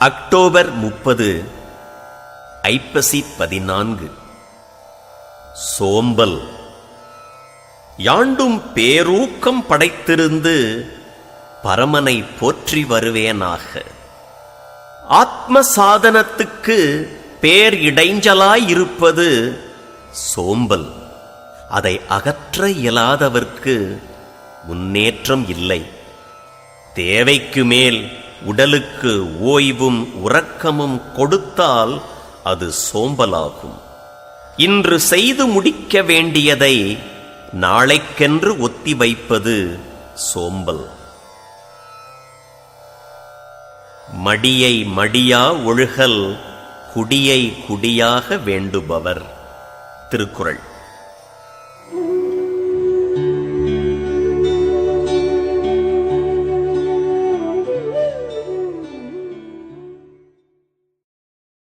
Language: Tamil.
அக்டோபர் முப்பது ஐப்பசி பதினான்கு. சோம்பல். யாண்டும் பேரூக்கம் படைத்திருந்து பரமனை போற்றி வருவேனாக. ஆத்ம சாதனத்துக்கு பேர் இடைஞ்சலாயிருப்பது சோம்பல். அதை அகற்ற இயலாதவர்க்கு முன்னேற்றம் இல்லை. தேவைக்கு மேல் உடலுக்கு ஓய்வும் உறக்கமும் கொடுத்தால் அது சோம்பலாகும். இன்று செய்து முடிக்க வேண்டியதை நாளைக்கென்று ஒத்தி வைப்பது சோம்பல். மடியை மடியா ஒழுகல் குடியை குடியாக வேண்டுபவர். திருக்குறள்.